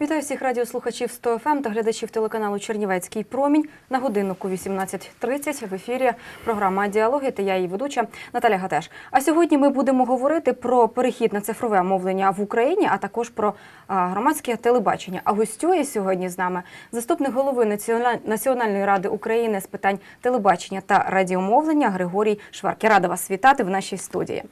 Вітаю всіх радіослухачів 100 ФМ та глядачів телеканалу Чернівецький промінь на годиннику 18.30 в ефірі програма Діалоги та я її ведуча Наталя Гатеш. А сьогодні ми будемо говорити про перехід на цифрове мовлення в Україні, а також про громадське телебачення. А гостює сьогодні з нами заступник голови Національ- Національної ради України з питань телебачення та радіомовлення Григорій Шварк. Рада вас вітати в нашій студії.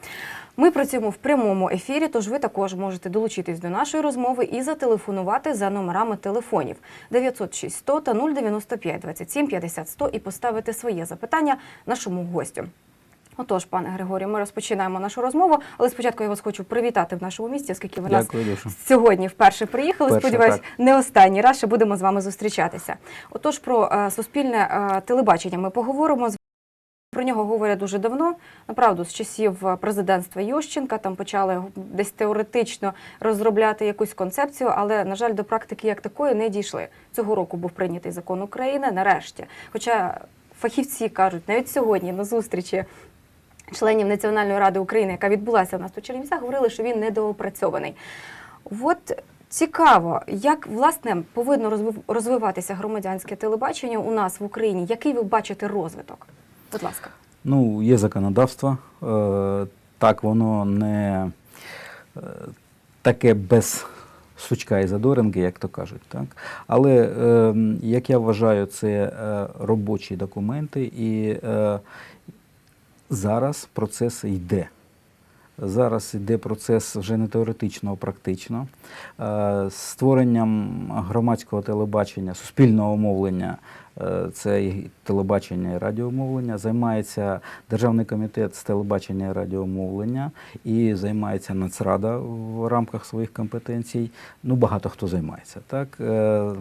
Ми працюємо в прямому ефірі, тож ви також можете долучитись до нашої розмови і зателефонувати за номерами телефонів 906 100 та 095 27 50 100 і поставити своє запитання нашому гостю. Отож, пане Григорію, ми розпочинаємо нашу розмову, але спочатку я вас хочу привітати в нашому місті, оскільки ви нас Дякую дуже. сьогодні вперше приїхали. Вперше, Сподіваюсь, так. не останній раз ще будемо з вами зустрічатися. Отож, про е, суспільне е, телебачення ми поговоримо. З- Про нього говорять дуже давно. Направду, з часів е, президентства Ющенка там почали десь теоретично розробляти якусь концепцію, але на жаль, до практики як такої не дійшли. Цього року був прийнятий закон України. Нарешті, хоча фахівці кажуть, навіть сьогодні на зустрічі членів Національної ради України, яка відбулася у нас в Чернівцях, говорили, що він недоопрацьований. От цікаво, як власне повинно розвив- розвиватися громадянське телебачення у нас в Україні. Який ви бачите розвиток? Будь ласка. Ну, є законодавство. Е, так, воно не е, таке без сучка і задоринки, як то кажуть. Так? Але, е, як я вважаю, це робочі документи, і зараз процес йде. Зараз йде процес вже не теоретично, а практично. Створенням громадського телебачення, суспільного мовлення, це і телебачення і радіомовлення, займається Державний комітет з телебачення і радіомовлення і займається Нацрада в рамках своїх компетенцій. Ну, багато хто займається. Так? Е,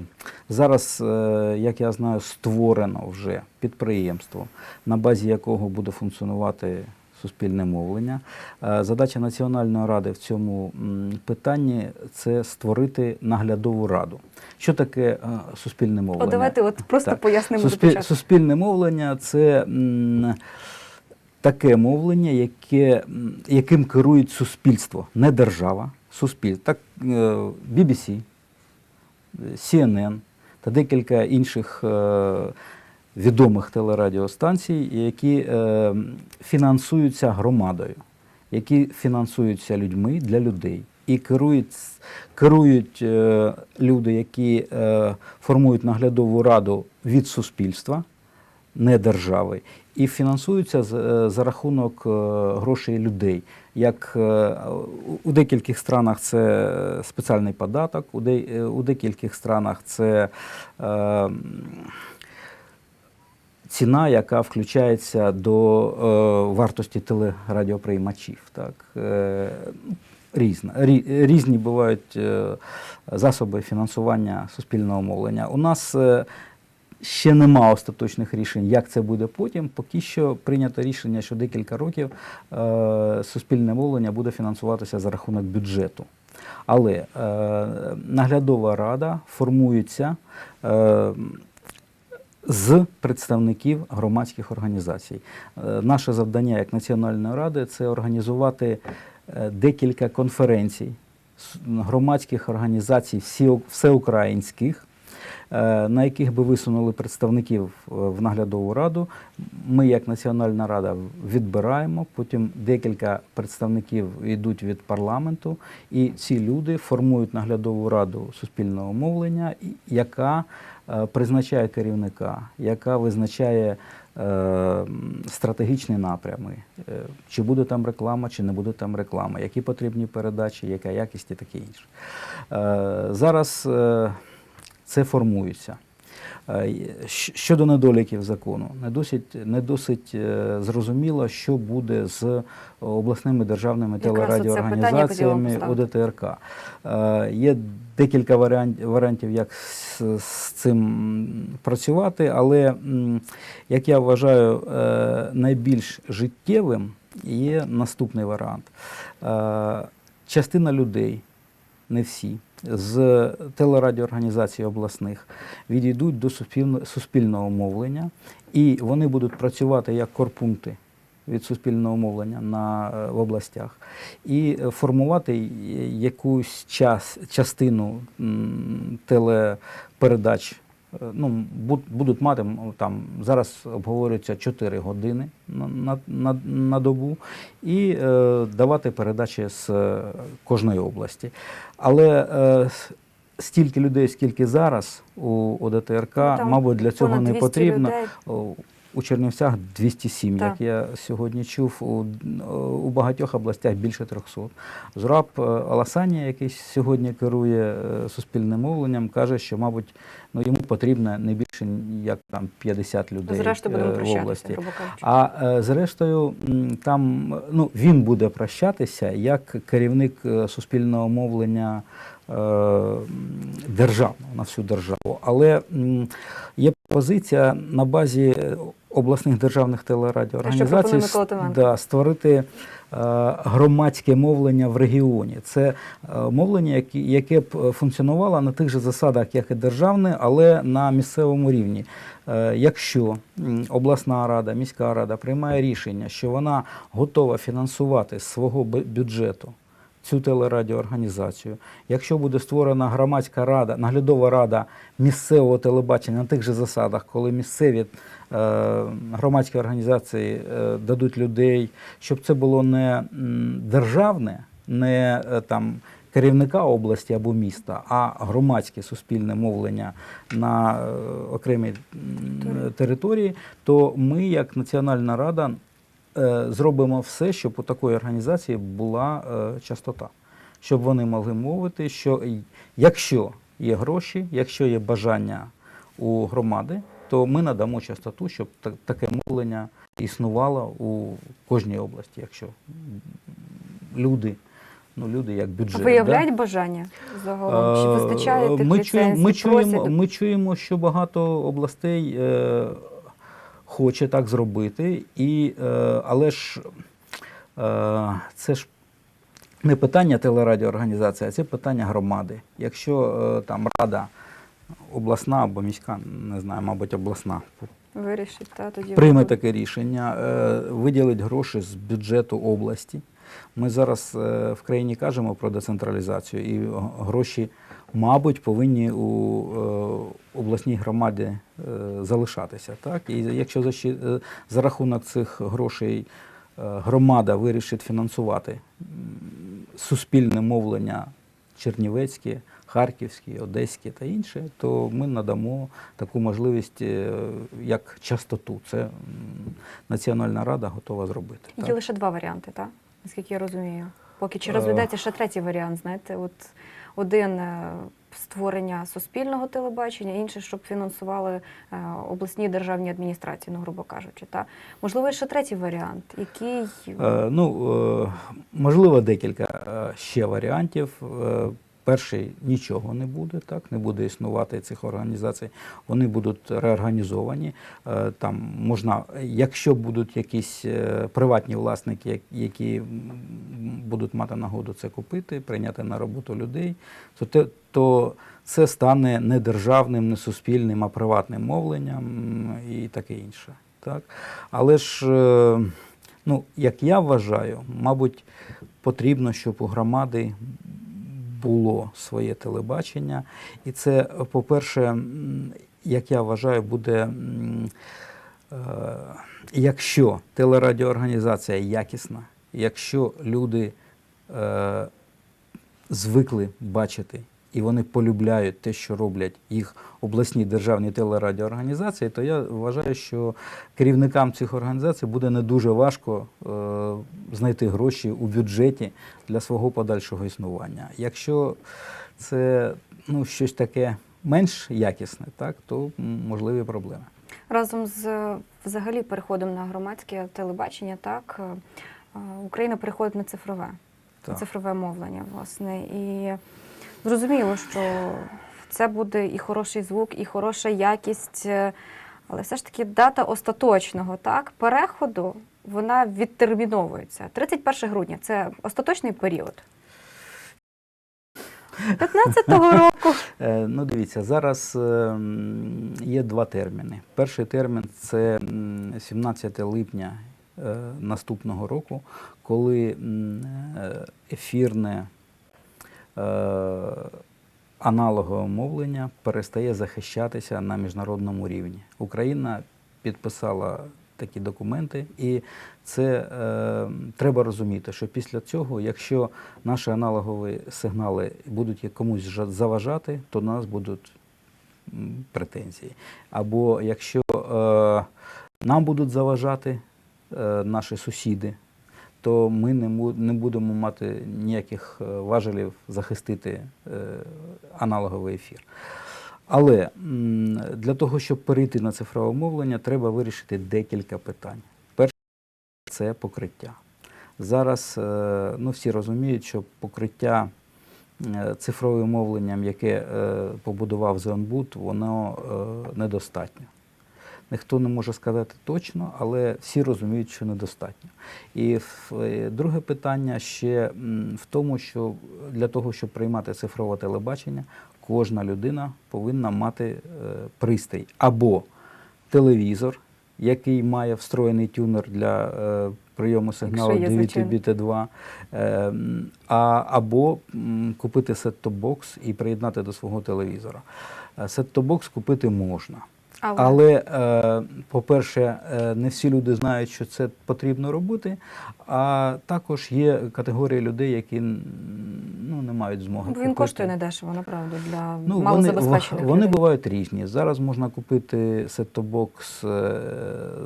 Зараз, е, як я знаю, створено вже підприємство, на базі якого буде функціонувати суспільне мовлення. Е, Задача Національної ради в цьому питанні це створити наглядову раду. Що таке е, суспільне мовлення? От давайте от просто Так. пояснимо Суспіль- Суспільне мовлення це таке мовлення, яке, яким керують суспільство, не держава, суспільство. Так, е, BBC, CNN та декілька інших е, відомих телерадіостанцій, які е, фінансуються громадою, які фінансуються людьми для людей. І керують, керують е, люди, які е, формують наглядову раду від суспільства, не держави, і фінансуються з- е, за рахунок е, грошей людей. Як е, у- декількох странах це спеціальний податок, у, де, е, у декількох странах це е, ціна, яка включається до е, вартості телерадіоприймачів. Так? Е, різна, рі, різні бувають е, засоби фінансування суспільного мовлення. У нас е, ще нема остаточних рішень, як це буде потім. Поки що прийнято рішення, що декілька років е, суспільне мовлення буде фінансуватися за рахунок бюджету. Але е, наглядова рада формується е, з представників громадських організацій. Е, Наше завдання як Національної ради це організувати е, декілька конференцій громадських організацій всеукраїнських, на яких би висунули представників е, в наглядову раду. Ми, як Національна рада, відбираємо, потім декілька представників йдуть від парламенту, і ці люди формують наглядову раду суспільного мовлення, яка е, призначає керівника, яка визначає е, стратегічні напрями, е, чи буде там реклама, чи не буде там реклама, які потрібні передачі, яка якість і таке інше. Е, Зараз е, це формується. Е, Щодо недоліків закону, не досить, не досить е, зрозуміло, що буде з обласними державними Якраз телерадіоорганізаціями ОДТРК. Е, Є декілька варіантів, як з, цим працювати, але, як я вважаю, найбільш життєвим є наступний варіант. Частина людей, не всі, з телерадіоорганізацій обласних відійдуть до суспільного мовлення, і вони будуть працювати як корпункти від суспільного мовлення на, е, в областях і е, формувати якусь час, частину телепередач. Е, Ну, буд- будуть мати там зараз обговорюється 4 години на, на, на, добу і е, давати передачі з е, кожної області. Але е, стільки людей, скільки зараз у ОДТРК, Ну, мабуть, для цього не потрібно. людей. У Чернівцях 207, Так. як я сьогодні чув, у, у багатьох областях більше 300. Зураб е, Аласанія, який сьогодні керує е, суспільним мовленням, каже, що, мабуть, ну, йому потрібно не більше як там 50 людей Зрештою е, в області. А зрештою, там ну, він буде прощатися як керівник суспільного мовлення державного на всю державу. Але є позиція на базі обласних державних телерадіоорганізацій да, створити е, громадське мовлення в регіоні. Це е, мовлення, яке, б е, функціонувало на тих же засадах, як і державне, але на місцевому рівні. Якщо обласна рада, міська рада приймає рішення, що вона готова фінансувати з свого бю- бюджету цю телерадіоорганізацію, якщо буде створена громадська рада, наглядова рада місцевого телебачення на тих же засадах, коли місцеві е, громадські організації е, дадуть людей, щоб це було не державне, не е, там. Керівника області або міста, а громадське суспільне мовлення на окремій території, то ми, як Національна рада, зробимо все, щоб у такої організації була е, частота, щоб вони могли мовити, що якщо є гроші, якщо є бажання у громади, то ми надамо частоту, щоб таке мовлення існувало у кожній області, якщо люди, ну люди як бюджет. да? Виявляють бажання загалом? Чи Е, вистачає тих ми чуємо, ми, чуємо, ми чуємо, що багато областей е, хоче так зробити, і, е, але ж е, це ж не питання телерадіоорганізації, а це питання громади. Якщо е, там рада обласна або міська, не знаю, мабуть, обласна, Вирішить, та, тоді прийме буде. таке рішення, е, виділить гроші з бюджету області. Ми зараз е, в країні кажемо про децентралізацію, і гроші, мабуть, повинні у е, обласній громаді е, залишатися. Так? І якщо за, е, за рахунок цих грошей е, громада вирішить фінансувати суспільне мовлення чернівецьке, харківське, одеське та інше, то ми надамо таку можливість е, як частоту. Це Національна рада готова зробити. Є так. лише два варіанти, так? Наскільки я розумію. Поки чи розглядається ще третій варіант, знаєте, от один е, створення суспільного телебачення, інший, щоб фінансували е, обласні державні адміністрації, ну, грубо кажучи. Та? Можливо, ще третій варіант, який Е, Ну, можливо, декілька ще варіантів. Перший нічого не буде, так не буде існувати цих організацій. Вони будуть реорганізовані. Е, Там можна, якщо будуть якісь е, приватні власники, які будуть мати нагоду це купити, прийняти на роботу людей, то те, то це стане не державним, не суспільним, а приватним мовленням і таке інше. Так? Але ж, е, ну, як я вважаю, мабуть, потрібно, щоб у громади було своє телебачення. І це, по-перше, як я вважаю, буде. е, Якщо телерадіоорганізація якісна, якщо люди е, звикли бачити і вони полюбляють те, що роблять їх обласні державні телерадіоорганізації, то я вважаю, що керівникам цих організацій буде не дуже важко е, знайти гроші у бюджеті для свого подальшого існування. Якщо це ну, щось таке менш якісне, так, то можливі проблеми. разом з взагалі переходом на громадське телебачення, так е, е, Україна переходить на цифрове. Так. цифрове мовлення, власне. І зрозуміло, що це буде і хороший звук, і хороша якість, е, але все ж таки дата остаточного так, переходу вона відтерміновується. 31 грудня це остаточний період. 15-го року. Е, Ну, дивіться, зараз е, є два терміни. Перший термін це 17 липня наступного року, коли ефірне аналогове мовлення перестає захищатися на міжнародному рівні. Україна підписала такі документи, і це е, треба розуміти, що після цього, якщо наші аналогові сигнали будуть комусь заважати, то до нас будуть претензії. Або якщо е, нам будуть заважати е, наші сусіди, то ми не, будемо мати ніяких е, важелів захистити е, аналоговий ефір. Але для того, щоб перейти на цифрове мовлення, треба вирішити декілька питань. Перше це покриття. Зараз е, ну, всі розуміють, що покриття цифровим мовленням, яке побудував Зеонбуд, воно недостатньо. Ніхто не може сказати точно, але всі розуміють, що недостатньо. І е, друге питання ще в тому, що для того, щоб приймати цифрове телебачення, кожна людина повинна мати е, пристрій або телевізор, який має встроєний тюнер для е, прийому сигналу є, звичайно. 9BT2, е, а, або купити сет-топ-бокс і приєднати до свого телевізора. Сет-топ-бокс купити можна. Але, Але, е, по-перше, е, не всі люди знають, що це потрібно робити. А також є категорія людей, які ну, не мають змоги. бо він купити. коштує недешево, направду, для Ну, вони, малозабезпечених вони людей. бувають різні. Зараз можна купити сет-топ-бокс е,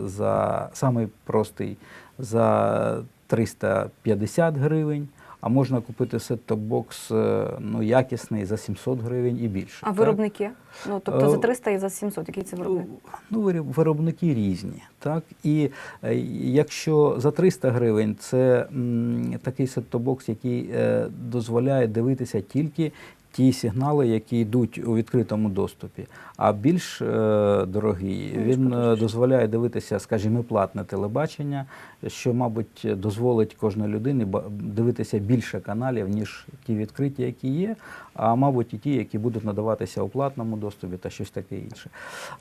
за самий простий за 350 гривень, а можна купити сет-топ-бокс е, ну, якісний за 700 гривень і більше. А так? виробники? Ну, тобто за Е, 300 і за 700, який це виробник? Ну, вироб- виробники різні. Так? І е, якщо за 300 гривень це м, такий сет-топ-бокс, який е, дозволяє дивитися тільки ті сигнали, які йдуть у відкритому доступі. А більш е, дорогий, він е, дозволяє дивитися, скажімо, платне телебачення, що, мабуть, дозволить кожній людині дивитися більше каналів, ніж ті відкриті, які є, а мабуть, і ті, які будуть надаватися у платному доступі та щось таке інше.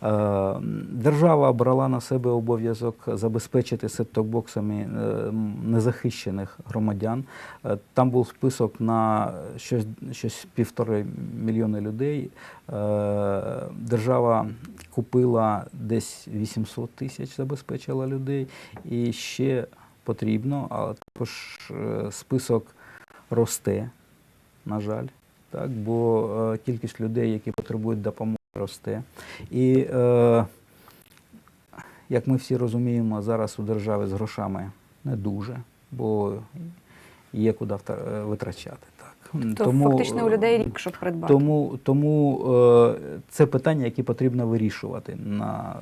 Е, Держава брала на себе обов'язок забезпечити сет-топ-боксами е, незахищених громадян. Е, Там був список на щось, щось півтори мільйони людей. Е, Держава купила десь 800 тисяч, забезпечила людей. І ще потрібно, але також е, список росте, на жаль. Так, бо е, кількість людей, які потребують допомоги, росте. І як ми всі розуміємо, зараз у держави з грошами не дуже, бо є куди витрачати. То фактично у людей рік, щоб придбати. Тому, тому е, це питання, які потрібно вирішувати на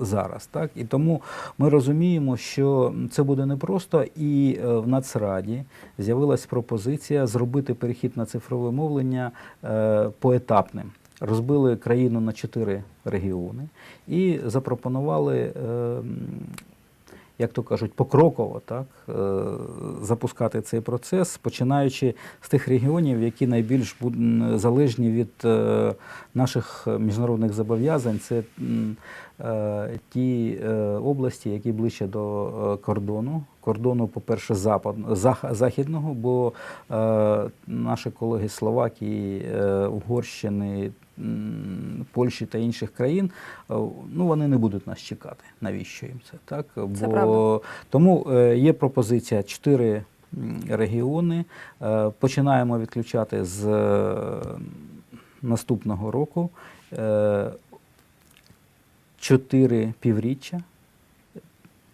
зараз. Так? І тому ми розуміємо, що це буде непросто, і е, в Нацраді з'явилась пропозиція зробити перехід на цифрове мовлення е, поетапним. Розбили країну на чотири регіони і запропонували. Як то кажуть, покроково так, е, запускати цей процес, починаючи з тих регіонів, які найбільш залежні від е, наших міжнародних зобов'язань. Це е, ті області, які ближче до кордону. Кордону, по-перше, західного, бо наші колеги Словакії, Угорщини, Польщі та інших країн, е, ну вони не будуть нас чекати. Навіщо їм це? Так? Це правда. Тому е, є пропозиція чотири регіони. Е, Починаємо відключати з наступного року. Чотири півріччя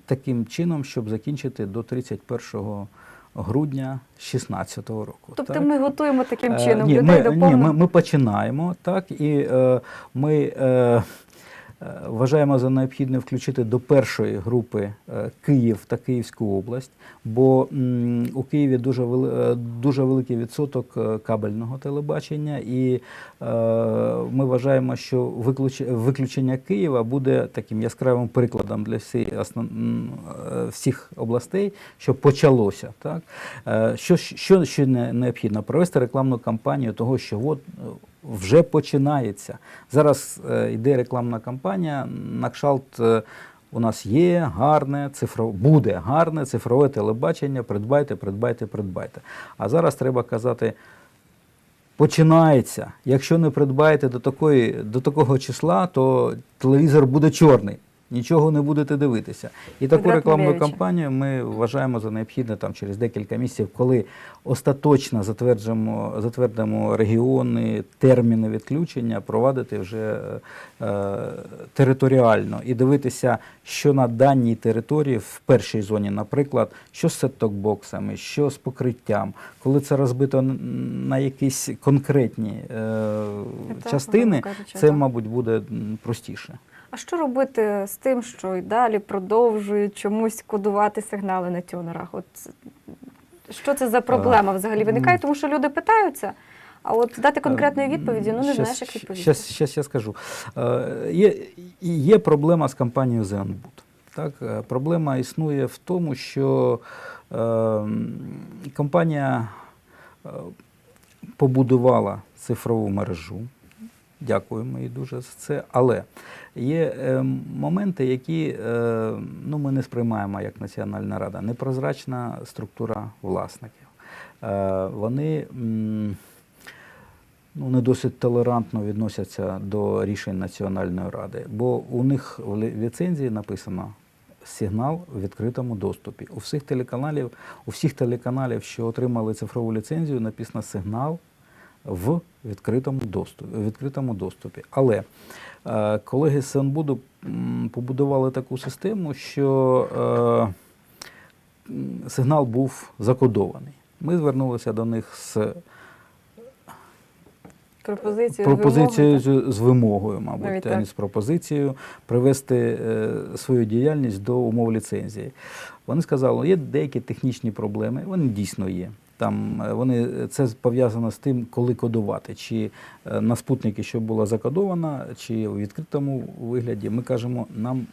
таким чином, щоб закінчити до 31 грудня 2016 року. Тобто так? ми готуємо таким Е, чином ні, людей ми, до ні, повного. ми, ми починаємо, так, і е, ми е, е, вважаємо за необхідне включити до першої групи е, Київ та Київську область, бо у Києві дуже, е, дуже великий відсоток е, кабельного телебачення, і е, ми вважаємо, що виключення Києва буде таким яскравим прикладом для е, всіх областей, що почалося. Так? Е, Що, що, що не- необхідно? Провести рекламну кампанію того, що от е, вже починається. Зараз е, йде рекламна кампанія на кшалт. е, у нас є гарне цифрове, буде гарне цифрове телебачення, придбайте, придбайте, придбайте. А зараз треба казати, починається. Якщо не придбаєте до, такої, до такого числа, то телевізор буде чорний. Нічого не будете дивитися. І таку рекламну кампанію ми вважаємо за необхідне там через декілька місяців, коли остаточно затверджимо, затвердимо регіони, терміни відключення, провадити вже е, територіально і дивитися, що на даній території в першій зоні, наприклад, що з сет-ток-боксами, що з покриттям, коли це розбито на якісь конкретні е, частини, це, мабуть, буде простіше. А що робити з тим, що й далі продовжують чомусь кодувати сигнали на тюнерах? От що це за проблема взагалі виникає? Тому що люди питаються, а от дати конкретної відповіді, ну не Щас- знаєш, як відповісти. Щас, щас я скажу. Е, Є, є проблема з компанією Zenboot. Так, е, проблема існує в тому, що е, компанія е, побудувала цифрову мережу. Дякуємо їй дуже за це. Але є е, моменти, які е, ну, ми не сприймаємо як Національна рада. Непрозрачна структура власників. Е, вони ну, не досить толерантно відносяться до рішень Національної ради, бо у них в ліцензії написано сигнал в відкритому доступі. У всіх телеканалів, у всіх телеканалів, що отримали цифрову ліцензію, написано сигнал в відкритому доступі. Відкритому доступі. Але е, колеги з Сенбуду побудували таку систему, що е, сигнал був закодований. Ми звернулися до них з Пропозицію, пропозицією вимоги, з, з вимогою, мабуть, Навіть а не з пропозицією привести е, свою діяльність до умов ліцензії. Вони сказали, що є деякі технічні проблеми, вони дійсно є. Там е, вони це пов'язано з тим, коли кодувати, чи е, на спутники, що була закодована, чи у відкритому вигляді. Ми кажемо, нам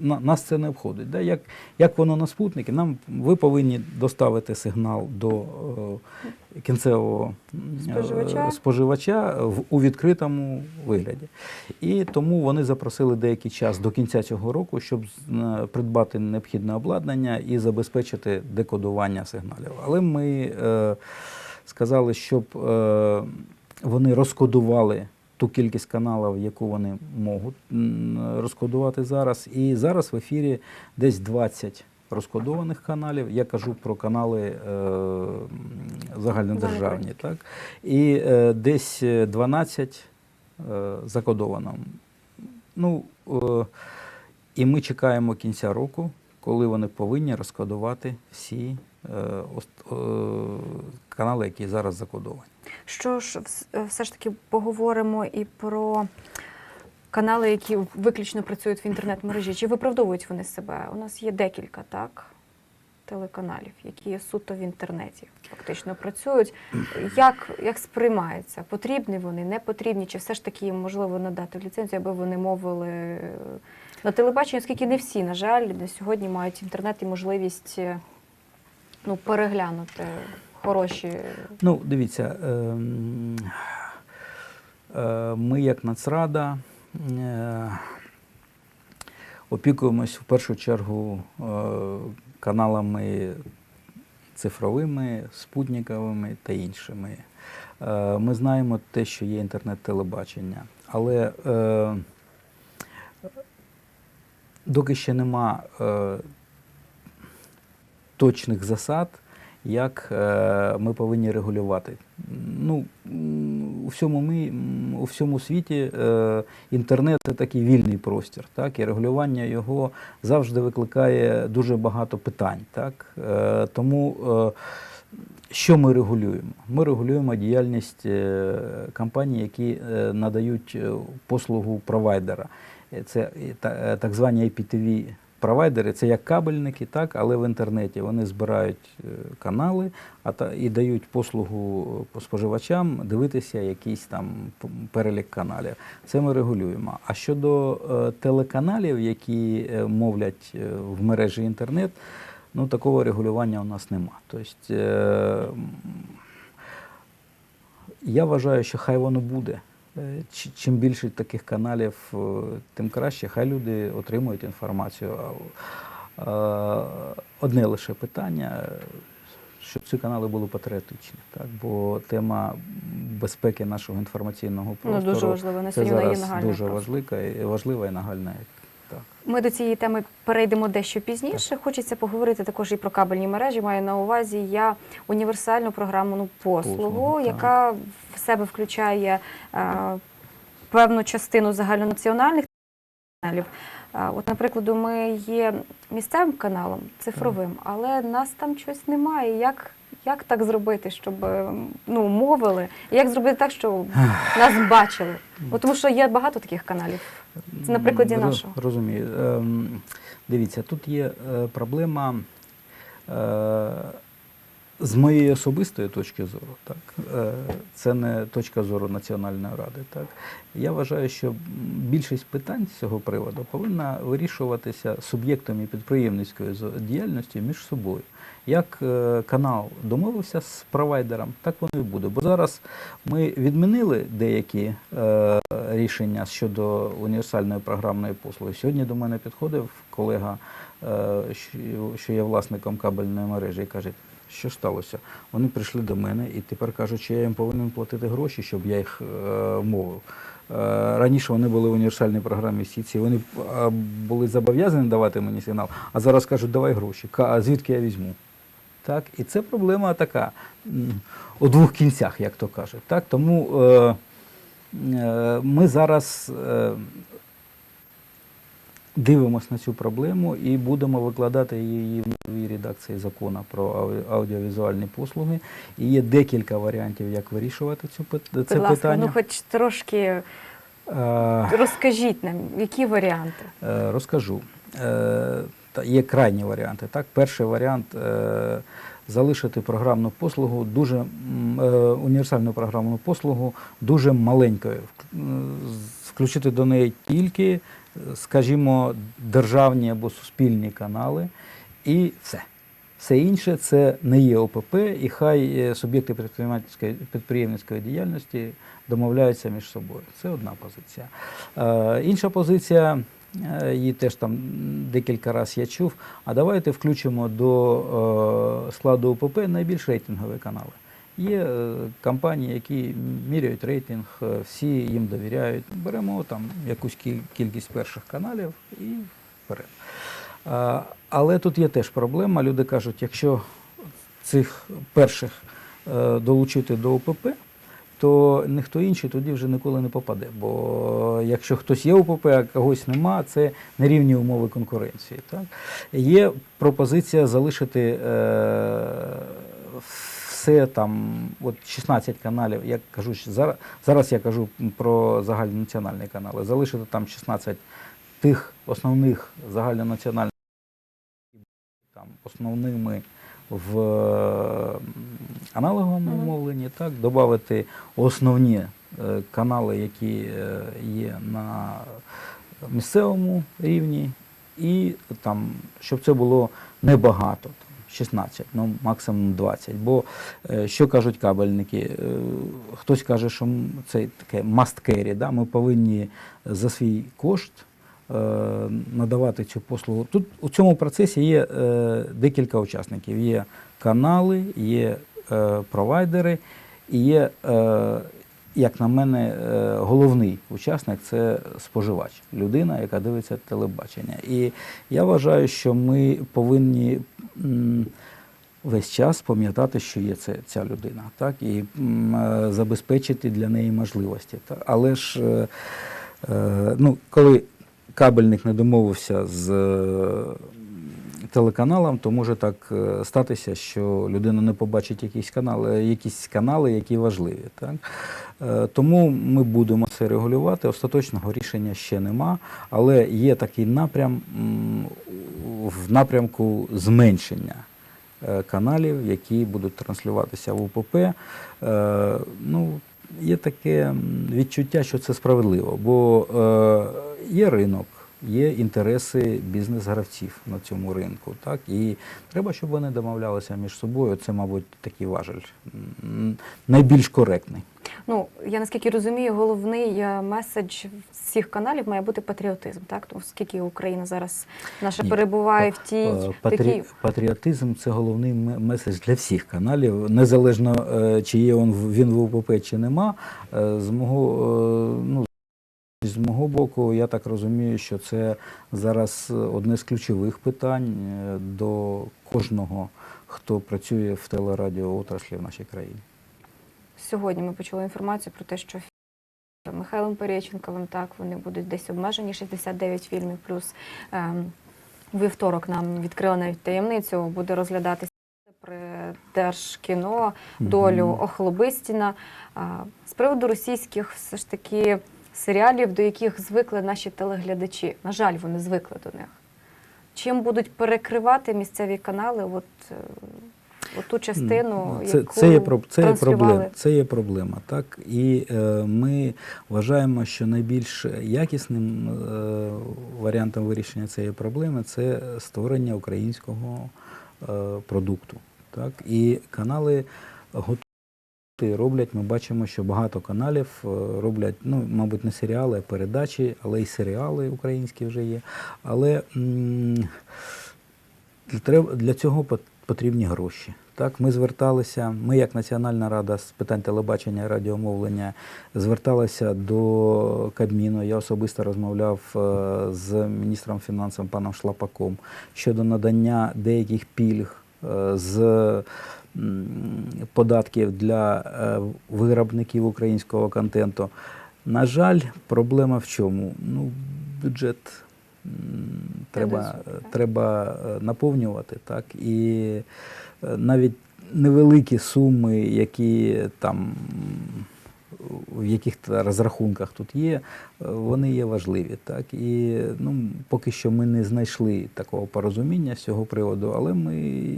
на, нас це не обходить. Да? Як, як воно на спутники, нам ви повинні доставити сигнал до е, кінцевого е, Споживача. споживача в, у відкритому вигляді. І тому вони запросили деякий час до кінця цього року, щоб е, придбати необхідне обладнання і забезпечити декодування сигналів. Але ми е, сказали, щоб е, вони розкодували ту кількість каналів, яку вони можуть розкодувати зараз. І зараз в ефірі десь 20 розкодованих каналів. Я кажу про канали е, загальнодержавні. Так? І е, десь е, 12 е, закодовано. Ну, е, і ми чекаємо кінця року, коли вони повинні розкодувати всі е, ост- е, канали, які зараз закодовані. Що ж, е, все ж таки поговоримо і про канали, які виключно працюють в інтернет-мережі. Чи виправдовують вони себе? У нас є декілька так телеканалів, які є суто в інтернеті фактично працюють. Як, як сприймається? Потрібні вони, не потрібні? Чи все ж таки їм можливо надати ліцензію, аби вони мовили е, на телебаченні, оскільки не всі, на жаль, на сьогодні мають інтернет і можливість е, ну, переглянути хороші Ну, дивіться, ем, е, ми як Нацрада е, опікуємось в першу чергу е, каналами цифровими, спутниковими та іншими. Ми знаємо те, що є інтернет-телебачення, але доки ще нема точних засад, як е, ми повинні регулювати. Ну, у всьому, ми, у всьому світі е, інтернет це такий вільний простір, так, і регулювання його завжди викликає дуже багато питань. Так? Е, тому що ми регулюємо? Ми регулюємо діяльність компаній, які надають послугу провайдера. Це так звані IPTV провайдери, це як кабельники, так, але в інтернеті вони збирають е, канали а та, і дають послугу споживачам дивитися якийсь там перелік каналів. Це ми регулюємо. А щодо е, телеканалів, які е, мовлять е, в мережі інтернет, ну такого регулювання у нас нема. Тобто, е, я вважаю, що хай воно буде. Е, чи- Чим більше таких каналів, е, тим краще. Хай люди отримують інформацію. Е, Одне лише питання, щоб ці канали були патріотичні. Так? Бо тема безпеки нашого інформаційного Ну, дуже важлива На це зараз дуже важлива і важлива і нагальна. Так. Ми до цієї теми перейдемо дещо пізніше. Хочеться поговорити також і про кабельні мережі. Маю на увазі я універсальну програмну послугу, Послугу, так. яка в себе включає е, певну частину загальнонаціональних каналів. Е, От, наприклад, ми є місцевим каналом, цифровим, але нас там щось немає. Як, як так зробити, щоб е, ну, мовили? Як зробити так, щоб нас бачили? От, тому що є багато таких каналів. Це на прикладі нашого. Розумію. Ем, Дивіться, тут є е, проблема е, з моєї особистої точки зору. Так? Е, Це не точка зору Національної ради. Так? Я вважаю, що більшість питань з цього приводу повинна вирішуватися суб'єктами підприємницької зо- діяльності між собою. Як е, канал домовився з провайдером, так воно і буде. Бо зараз ми відмінили деякі е, рішення щодо універсальної програмної послуги. Сьогодні до мене підходив колега, що є власником кабельної мережі, і каже, що сталося? Вони прийшли до мене і тепер кажуть, що я їм повинен платити гроші, щоб я їх е, мовив. Е, Раніше вони були в універсальній програмі сіці, вони е, були зобов'язані давати мені сигнал, а зараз кажуть, давай гроші. А звідки я візьму? Так? І це проблема така у двох кінцях, як то кажуть. Так? Тому е, е, ми зараз е, дивимося на цю проблему і будемо викладати її в новій редакції закону про ау- аудіовізуальні послуги. І є декілька варіантів, як вирішувати цю, це Будь ласка, питання. ну хоч трошки розкажіть нам, які варіанти. Е, Розкажу. Е, Є крайні варіанти. Так, перший варіант е, залишити програмну послугу дуже е, універсальну програмну послугу дуже маленькою, включити до неї тільки, скажімо, державні або суспільні канали, і все. Все інше це не є ОПП, і хай е, суб'єкти підприємницької, діяльності домовляються між собою. Це одна позиція. Е, інша позиція, е, її теж там декілька разів я чув. А давайте включимо до е, складу ОПП найбільш рейтингові канали. Є е, компанії, які міряють рейтинг, е, всі їм довіряють. Беремо там якусь кількість перших каналів і вперед. Але тут є теж проблема. Люди кажуть, якщо цих перших е, долучити до ОПП, то ніхто інший тоді вже ніколи не попаде. Бо якщо хтось є ОПП, а когось нема, це нерівні умови конкуренції. Так? Є пропозиція залишити е, все там, от 16 каналів, я кажу, що зараз, зараз я кажу про загальнонаціональні канали, залишити там 16 тих основних загальнонаціональних там, основними в аналоговому Мгм. мовленні, так, додати основні е, канали, які е, є на місцевому рівні, і там, щоб це було небагато, 16, ну максимум 20. Бо е, що кажуть кабельники? Е, Хтось каже, що це таке must carry, да? ми повинні за свій кошт е, надавати цю послугу. Тут у цьому процесі є декілька учасників. Є канали, є провайдери і є, як на мене, головний учасник це споживач, людина, яка дивиться телебачення. І я вважаю, що ми повинні. Весь час пам'ятати, що є це, ця людина, так, і е, забезпечити для неї можливості. Так. Але ж, е, е, ну, коли кабельник не домовився з телеканалом, то може так статися, що людина не побачить якісь канали, якісь канали, які важливі. Так? Тому ми будемо це регулювати. Остаточного рішення ще нема, але є такий напрям в напрямку зменшення е, каналів, які будуть транслюватися в УПП. Е, Ну, є таке відчуття, що це справедливо, бо е, є ринок, є інтереси бізнес-гравців на цьому ринку. Так? І треба, щоб вони домовлялися між собою. Це, мабуть, такий важель найбільш коректний. Ну я наскільки розумію, головний е, меседж всіх каналів має бути патріотизм, так? Оскільки Україна зараз наша Ні. перебуває в тій Е, Патрі... такій Патріотизм це головний меседж для всіх каналів, незалежно е, чи є він в- УПП чи нема. Е, З мого, е, ну, з мого боку, я так розумію, що це зараз одне з ключових питань е, до кожного, хто працює в телерадіоотраслі в нашій країні. Сьогодні ми почули інформацію про те, що Михайлом Переченковим так вони будуть десь обмежені 69 фільмів. Плюс ем, вівторок нам відкрили навіть таємницю, буде розглядатися при Держкіно долю. Охлобистіна. З приводу російських все ж таки серіалів, до яких звикли наші телеглядачі. На жаль, вони звикли до них. Чим будуть перекривати місцеві канали? От, е, оту частину, це, яку це, є, це, є проблема, це є проблема. Так? І е, ми вважаємо, що найбільш якісним е, варіантом вирішення цієї проблеми це створення українського е, продукту. Так? І канали готові. Роблять, ми бачимо, що багато каналів е, роблять, ну, мабуть, не серіали, а передачі, але й серіали українські вже є. Але для, цього потрібні гроші. Так, ми зверталися, ми, як Національна рада з питань телебачення і радіомовлення, зверталися до Кабміну. Я особисто розмовляв е, з міністром фінансів паном Шлапаком щодо надання деяких пільг е, з податків для е, виробників українського контенту. На жаль, проблема в чому? Ну, бюджет треба, треба е, наповнювати, так? І е, навіть невеликі суми, які там в яких розрахунках тут є, е, вони є важливі. Так? І ну, поки що ми не знайшли такого порозуміння з цього приводу, але ми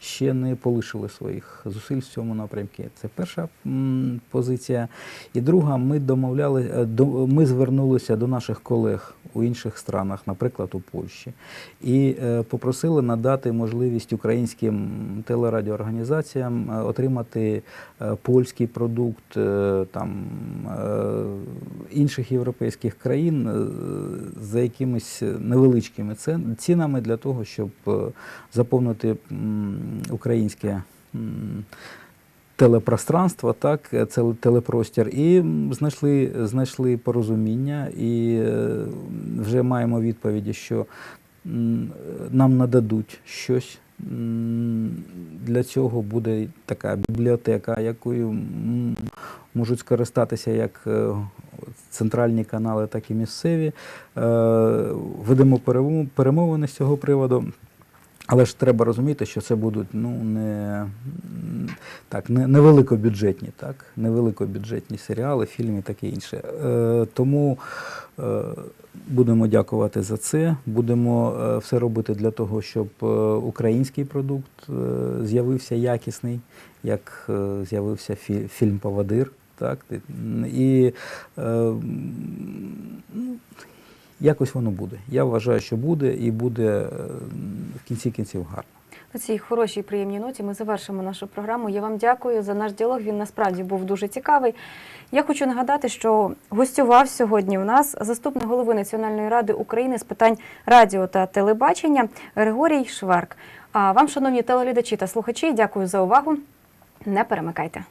ще не полишили своїх зусиль в цьому напрямку. Це перша позиція. І друга, ми домовляли, е, ми звернулися до наших колег у інших странах, наприклад, у Польщі, і е, попросили надати можливість українським телерадіоорганізаціям отримати польський продукт там, е, інших європейських країн е, за якимись невеличкими цінами для того, щоб е, заповнити українське. Телепространство, так, це телепростір, і знайшли, знайшли порозуміння, і вже маємо відповіді, що нам нададуть щось. Для цього буде така бібліотека, якою можуть скористатися як е, центральні канали, так і місцеві. Е, Ведемо перемовини з цього приводу. Але ж треба розуміти, що це будуть ну, не, так, невеликобюджетні, так, невеликобюджетні серіали, фільми і таке інше. Е, тому е, будемо дякувати за це. Будемо е, все робити для того, щоб е, український продукт е, з'явився якісний, як з'явився фі, фільм Повадир. Так, і е, ну, якось воно буде. Я вважаю, що буде, і буде в кінці кінців гарно. На цій хорошій приємній ноті ми завершимо нашу програму. Я вам дякую за наш діалог. Він насправді був дуже цікавий. Я хочу нагадати, що гостював сьогодні у нас заступник голови Національної ради України з питань радіо та телебачення Григорій Шверк. А вам, шановні телеглядачі та слухачі, дякую за увагу. Не перемикайте.